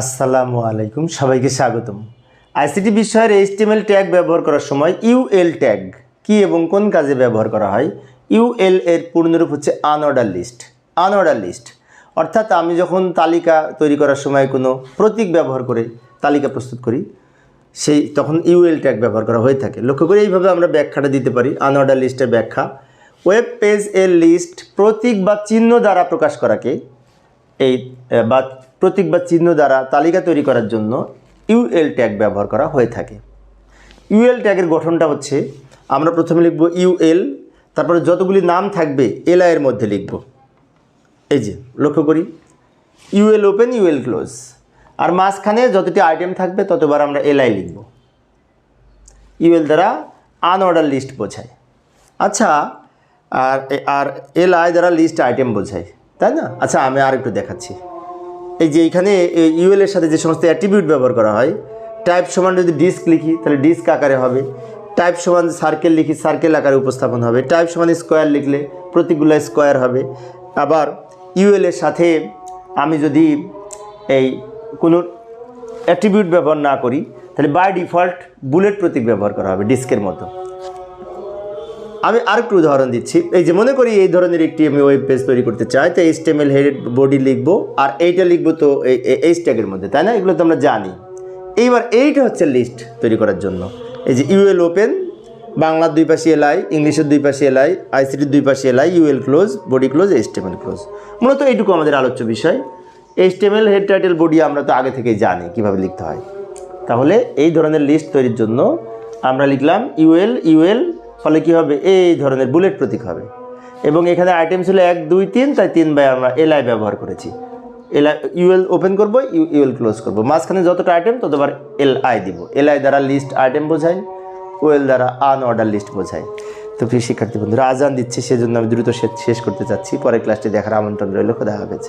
আসসালামু আলাইকুম, সবাইকে স্বাগতম। আইসিটি বিষয়ের এইচটিএমএল ট্যাগ ব্যবহার করার সময় ইউএল ট্যাগ কি এবং কোন কাজে ব্যবহার করা হয়? ইউএল এর পূর্ণরূপ হচ্ছে আনঅর্ডার লিস্ট আনঅর্ডার লিস্ট অর্থাৎ আমি যখন তালিকা তৈরি করার সময় কোনো প্রতীক ব্যবহার করে তালিকা প্রস্তুত করি, সেই তখন ইউএল ট্যাগ ব্যবহার করা হয়ে থাকে। লক্ষ্য করে এইভাবে আমরা ব্যাখ্যাটা দিতে পারি আনঅর্ডার লিস্টের ব্যাখ্যা। ওয়েব পেজ এর লিস্ট প্রতীক বা চিহ্ন দ্বারা প্রকাশ করাকে এই বা প্রতীক বা চিহ্ন দ্বারা তালিকা তৈরি করার জন্য ইউএল ট্যাগ ব্যবহার করা হয়ে থাকে। ইউএল ট্যাগের গঠনটা হচ্ছে, আমরা প্রথমে লিখব ইউএল তারপরে যতগুলি নাম থাকবে এলআইয়ের মধ্যে লিখব। এই যে, লক্ষ্য করি ইউএল ওপেন ইউএল ক্লোজ, আর মাঝখানে যতটি আইটেম থাকবে ততবার আমরা এলআই লিখব। ইউএল দ্বারা আনঅর্ডার লিস্ট বোঝায়। আচ্ছা আর আর এল আই দ্বারা লিস্ট আইটেম বোঝায়। তাই না? আচ্ছা আমি আর একটু দেখাচ্ছি। এই যে এখানে ইউএল এর সাথে যে সমস্ত অ্যাট্রিবিউট ব্যবহার করা হয় টাইপ সমান যদি ডিস্ক লিখি, তাহলে ডিস্ক আকারে হবে। টাইপ সমান সার্কেল লিখি সার্কেল আকারে উপস্থাপন হবে। টাইপ সমান স্কোয়ার লিখলে প্রতীকগুলো স্কোয়ার হবে। আবার ইউএল এর সাথে আমি যদি এই কোনো অ্যাট্রিবিউট ব্যবহার না করি, তাহলে বাই ডিফল্ট বুলেট প্রতীক ব্যবহার করা হবে ডিস্কের মতো। আমি আরেকটু উদাহরণ দিচ্ছি। এই যে মনে করি এই ধরনের একটি আমি ওয়েব পেজ তৈরি করতে চাই, তো এইচটিএমএল হেড বডি লিখব, আর এইটা লিখব তো এই এইচ ট্যাগের মধ্যে, তাই না? এগুলো তো আমরা জানি। এইবার এইটা হচ্ছে লিস্ট তৈরি করার জন্য। এই যে ইউএল ওপেন বাংলার দুই পাশে এলআই ইংলিশের দুই পাশে এলআই আইসিটির দুই পাশে LI UL close body close HTML close মূলত এইটুকু আমাদের আলোচ্য বিষয়। এইচটিএমএল হেড টাইটেল বডি আমরা তো আগে থেকেই জানি কীভাবে লিখতে হয়। তাহলে এই ধরনের লিস্ট তৈরির জন্য আমরা লিখলাম ইউএল ইউএল ফলে কি হবে? এই ধরনের বুলেট প্রতীক হবে। এবং এখানে আইটেম ছিল এক, দুই, তিন, তাই তিন বাই আমরা এলআই ব্যবহার করেছি। এলআই ইউএল ওপেন করব ইউএল ক্লোজ করব। মাঝখানে যতটা আইটেম ততবার এল আই দিব। এলআই দ্বারা লিস্ট আইটেম বোঝায় ওয়েল দ্বারা আন অর্ডার লিস্ট বোঝায় তো প্রিয় শিক্ষার্থী বন্ধুরা, আজান দিচ্ছে, সেজন্য আমি দ্রুত শেষ- করতে চাচ্ছি। পরের ক্লাসটি দেখার আমন্ত্রণ রইল। খোদা হাফেজ।